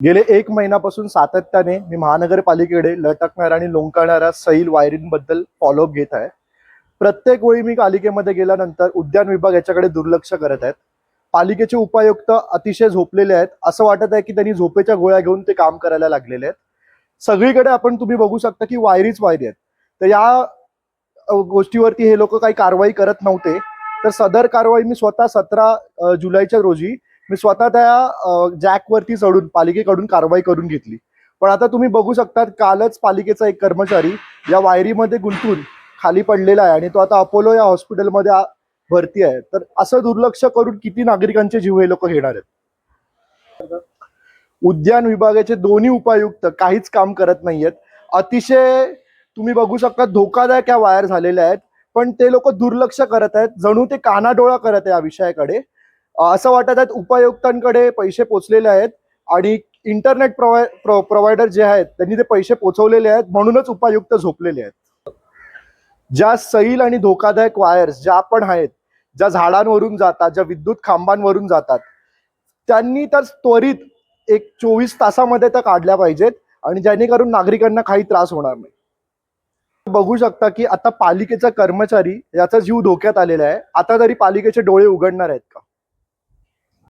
गेले एक महिन्यापासून सातत्याने मी महानगरपालिकेकडे लटकणाऱ्या आणि लोंकणाऱ्या सैल वायरींबद्दल फॉलोअप घेत आहे. प्रत्येक वेळी मी पालिकेमध्ये गेल्यानंतर उद्यान विभाग याच्याकडे दुर्लक्ष करत आहेत. पालिकेचे उपायुक्त अतिशय झोपलेले आहेत. असं वाटत आहे की त्यांनी झोपेच्या गोळ्या घेऊन ते काम करायला लागलेले आहेत. सगळीकडे आपण तुम्ही बघू शकता की वायरीच वायरी आहेत. तर या गोष्टीवरती हे लोक काही कारवाई करत नव्हते. तर सदर कारवाई मी स्वतः सतरा जुलैच्या रोजी मी स्वतः त्या जॅकवरती चढून पालिकेकडून कारवाई करून घेतली. पण आता तुम्ही बघू शकता कालच पालिकेचा एक कर्मचारी या वायरीमध्ये गुंतून खाली पडलेला आहे आणि तो आता अपोलो या हॉस्पिटलमध्ये भरती आहे. तर असं दुर्लक्ष करून किती नागरिकांचे जीव हे लोक घेणार आहेत? उद्यान विभागाचे दोन्ही उपायुक्त काहीच काम करत नाहीयेत. अतिशय तुम्ही बघू शकता धोकादायक या वायर झालेल्या आहेत. पण ते लोक दुर्लक्ष करत आहेत. जणू ते कानाडोळा करत आहे या विषयाकडे. असं वाटत आहेत उपायुक्तांकडे पैसे पोचलेले आहेत आणि इंटरनेट प्रोवाय प्रोव्हायडर जे आहेत त्यांनी ते पैसे पोचवलेले आहेत म्हणूनच उपायुक्त झोपलेले आहेत. ज्या सैल आणि धोकादायक वायर्स ज्या पण आहेत ज्या झाडांवरून जातात ज्या विद्युत खांबांवरून जातात त्यांनी तर त्वरित एक चोवीस तासामध्ये त्या काढल्या पाहिजेत आणि जेणेकरून नागरिकांना काही त्रास होणार नाही. बघू शकता की आता पालिकेचा कर्मचारी याचा जीव धोक्यात आलेला आहे. आता तरी पालिकेचे डोळे उघडणार आहेत का?